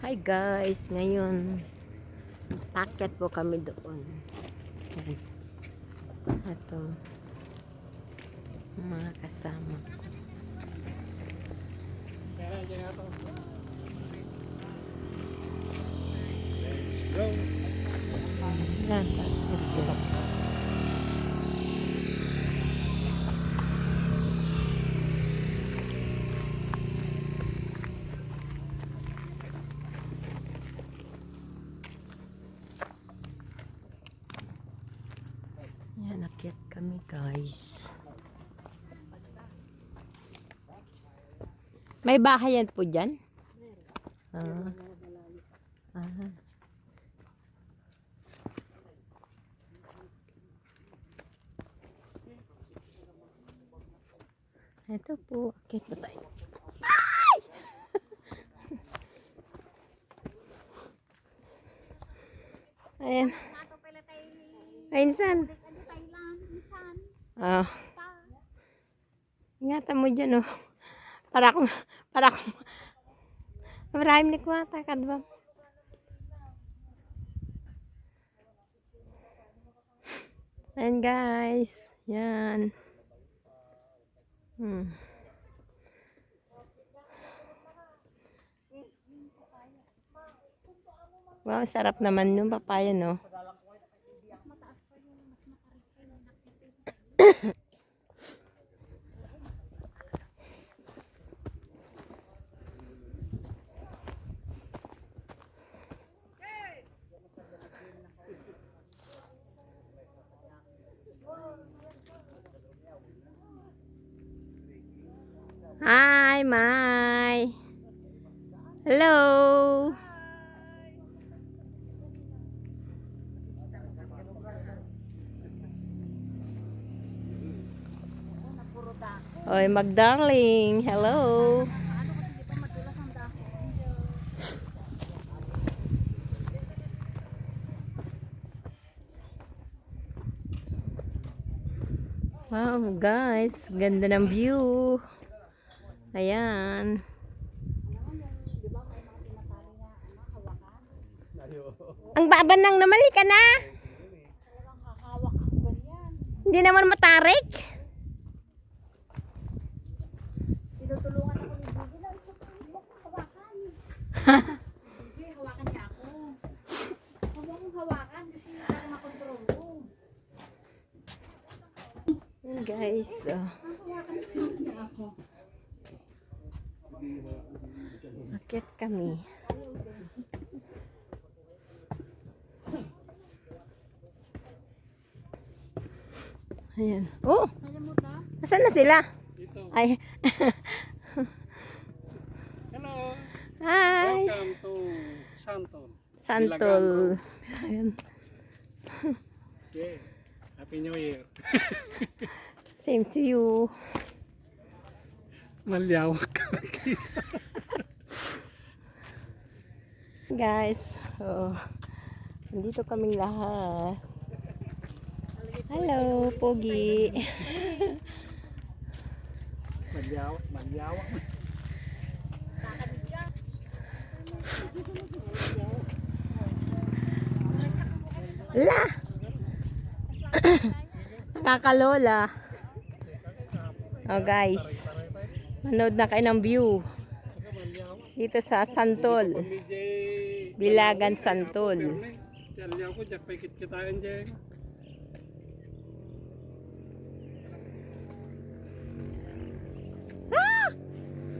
Hi guys, ngayon packet po kami doon. Yan. Ito mga kasama ko. Let's go. Yan, packet. Guys. May bahayan po dyan? Ah. Ah. Ito po, akit po tayo. Ay! Ayan. Ayun, Ah. Ingatan mo dyan, oh. Para akong, para akong, maraming likwata, kadwa. Ayan, guys. Yan. Hmm. Wow, sarap naman yung papaya, no? Hi, Mai. Hello. Oy, Magdarling. Hello. Wow, guys. Ganda ng view. Ayan. Ang baba nang namali ka na. Hindi naman matarik. Tinutulungan ako ni Gigi mo hawakan. Gigi, hawakan niya ako. Huwag mong hawakan kasi para makontrol mo. Ayan, guys. Oh. Akit kami. Ayan. Oh, asan na sila? Ay, Hello. hi. Welcome to Santon. Santol. Ayan. Okay. Happy New Year. Same to you. Malyawak ka. Guys, oh. Nandito kaming lahat. Hello, Pogi. Malyawak. Malyawak. La! Nakakalola. Oh guys. Manood na kayo ng view. Dito sa Santol. Bilagan Santol. Malyawak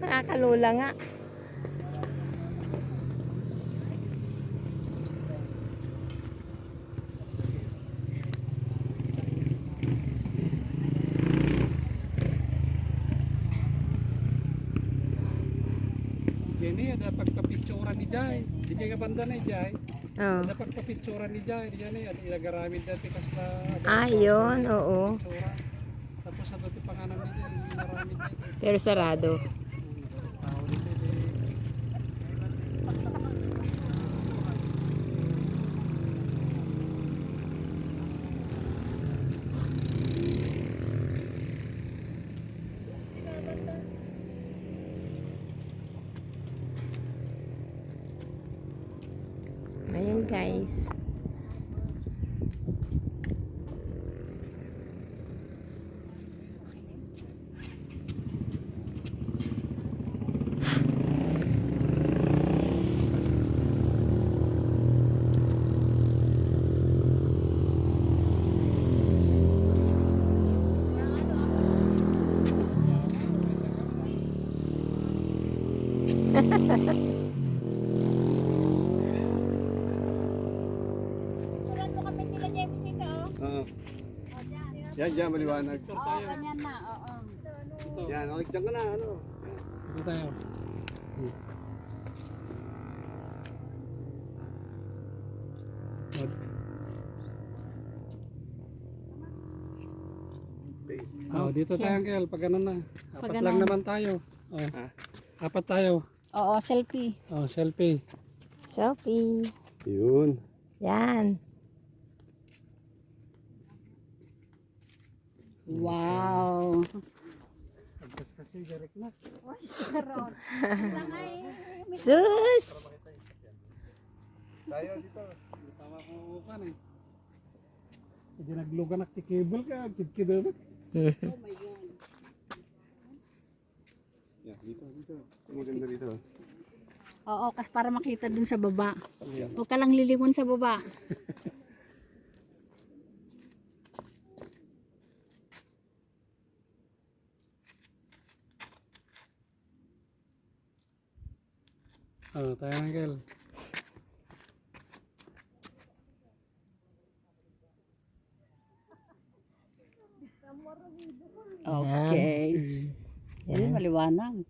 Nakakalola nga. Jenny, ada pagpapicturan ni Jai. Di kaya banda Jai. Oh. Ada pagpapicturan ni Jai. Diyan eh, ada ilagaramid dati kasi Ah, yun. Oo. Tapos sa dati pangalan ni Jai, dati. Pero sarado. Guys. Oo. Dyan. Yan, dyan, maliwanag. Oo, ganyan na, oo. Yan, okay, dyan ka na, ano. Ito tayo. Hmm. Oh, dito tayo, Angel. Pag ganun na. Apat Pag lang naman tayo. Oh. Ah. Apat tayo. Oo, selfie. Oh, selfie. Selfie. Yun. Yan. Wow. Pagkas kasi, direct na. Karon. Sus! Tayo dito. Tama ko upan eh. Hindi naglugan at cable ka. Kid-kid oh my God. Yan, dito, dito. Maganda dito. Oo, kas para makita dun sa baba. Huwag ka lang lilingon sa baba. Oh, tayo, Angel. Okay. Ayun, maliwanag.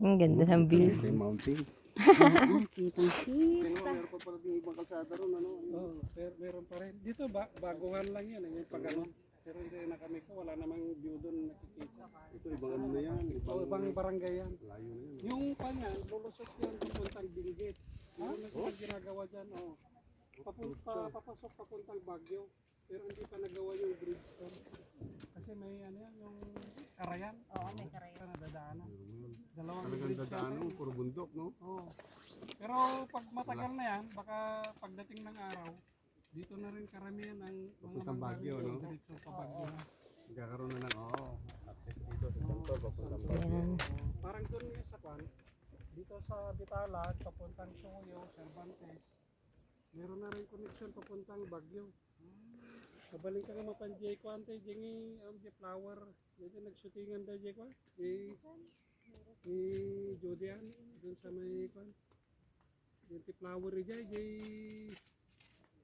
Ang ganda ng view. Yung mountain. Oo, kitang kita. Meron pa pala yung ibang kalsada ron, ano. Oh, meron pa rin. Dito ba baguhan lang 'yan, eh, yung pag ano. Pero hindi na kami ko wala namang view doon nakikita. Ito, ibang ano na yan. Ibang ibang barangay yan. layo na yan. Yung kanya, lulusot yan papuntang Binigit. Meron na sila ginagawa dyan, oh. Papunta, papasok papuntang Bagyo. Pero hindi pa nagawa yung bridge doon. Kasi may ano yan, yung karayan. Oo, may karayan. Sa nadadaanan. Dalawang Talagang bridge dadaan, yan. no? puro bundok, no? Oo. Pero pag matagal na yan, baka pagdating ng araw, dito na rin karamihan ng mga Papuntang Baguio, no? Diretso pa Baguio na. Nagkakaroon na ng, oo, access dito sa Santo, papuntang Baguio. Yan. Parang doon nga sa Kwan, dito sa Bitalag, papuntang Suyo, Cervantes, meron na rin connection papuntang Bagyo. Kabaling ka nga mapan Jay Kwan, tayo jengi, ang Jay Flower, dito nagshootingan tayo Jay Kwan, ni, ni Jodian, doon sa may Kwan. Yung Flower Jay, Jay,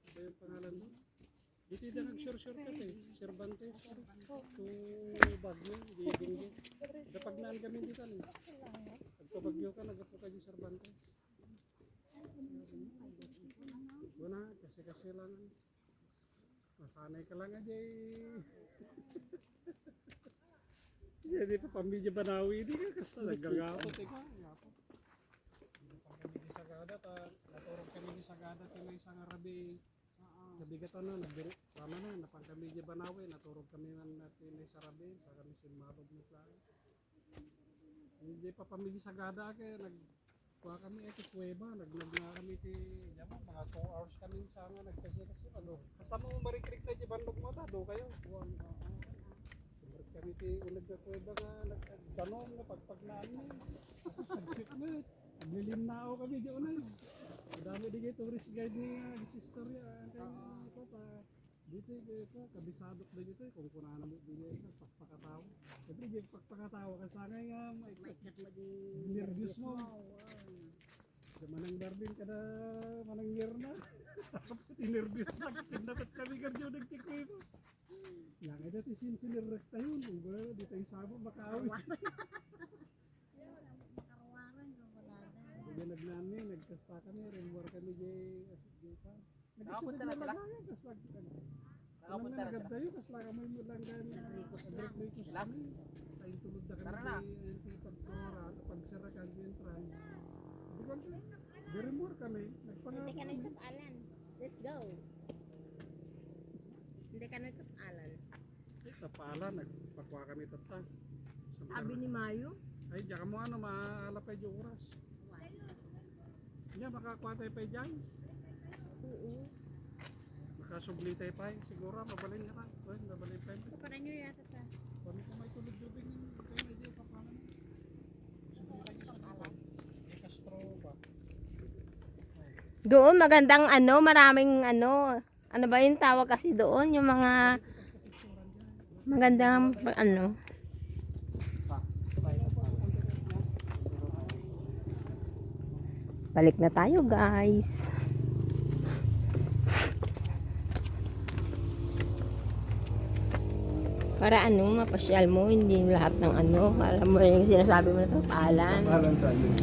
ano yung pangalan mo? Dito yung nag-short-shortcut eh, Cervantes, to Bagyo, Dingge. Kapag naan kami dito, ano? Pagka bagyo ka, nagapo ka yung Cervantes. Wala, kasi kasi lang. Masanay ka lang aja eh. Jadi pa pamilya banawi di ka kasi nagagapot eh ka. Gapot. Pag kami di sagada ta naturog kami di sagada sa may isang arabi. Nabigat ano, nagbiro, tama na, napang kami di banawi, naturog kami man natin may sarabi, sa kami sinmarog na plano. Hindi pa pamilya sagada kaya nag kuha kami ito kuweba, naglag na kami ti yama, mga 2 hours kami sa nga nagkasi kasi ano. Kasama mo marikrik na di bandog mo ta, do kayo. Buwan, oo. Siyempre kami ti ulag na kuweba nga nagdanom na pagpagnaan na. Nagsip na. Na ako kami di unay. Madami di kayo tourist guide ni uh, sister ya. Kaya ito pa. Dito ito, kabisadok na dito eh. Kung kunahan mo din yan, pagpakatawa. Siyempre, di pagpakatawa ka sana nga, may nervous mo. Sa manang darbin ka na manang year na. Nervous na. Dapat kami kadyo nagtikoy ko. Yang ito ti sin sinirrekta yun. Kung ba, di tayo sabo, makaawi. Hindi nagnami, nagkasta kami, remor kami jay jay pa. Nakapunta na sila? Kas lang kita. Nakapunta na sila? Kas lang kami mo lang gan. Rikos kami. Tayo tulog na kami jay anti pagkora, pagsara kag entran. Di ba Very more kami. Nagpangako. Hindi ka na ito Alan. Let's go. Hindi ka na ito Alan. Sa pala, nagpakwa kami tata. Sabi ni Mayo. Ay, diyan ka mo ano, maalapay yung oras. Nya, siya, makakuha tayo pa dyan. Nakasubli tayo pa, siguro, mabalin niya pa. Well, mabalin pa. Parang nyo yata sa... Kami kung may yun, kayo hindi pa paano. Subli tayo sa kalan. May Castro ba? Doon magandang ano, maraming ano, ano ba yung tawag kasi doon, yung mga magandang ano. Balik na tayo, guys. Para ano, mapasyal mo, hindi lahat ng ano, para mo yung sinasabi mo na. Parang saan yun?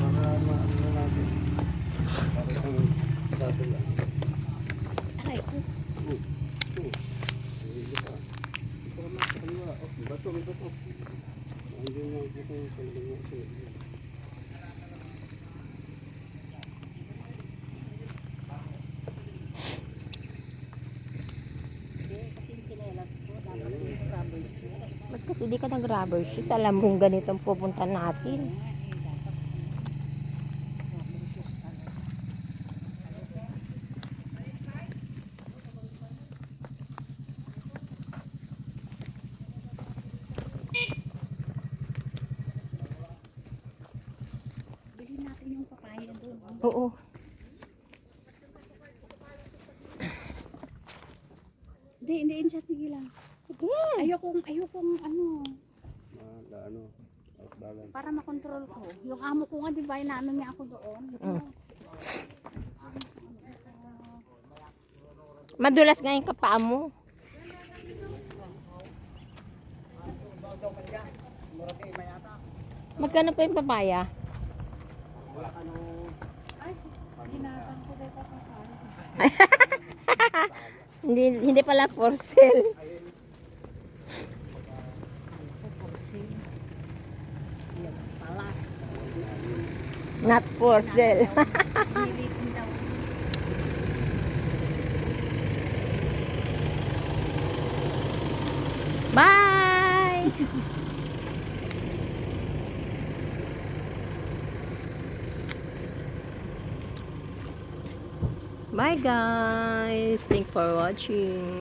Para maano na natin. Para sa sa atin lang. Aray ko. Hindi pa. Ito naman sa kaliwa. Oh, bato, bato. Hindi na ito yung kaliwa. Ba't kasi di ka nag-rubber shoes? Alam kong ganitong pupunta natin. Bilhin natin yung papaya doon. Oo. Hindi, hindi, hindi. Sige lang. Sige. Ayokong, ayokong ano, Ma, ano, balance. para makontrol ko. Yung amo ko nga, di ba, inaano niya ako doon. Mm. Madulas nga yung kapaa mo. Magkano pa yung papaya? Ko dito pa Hindi, hindi pala for sale. Not for sale. Bye! Bye guys! Thanks for watching.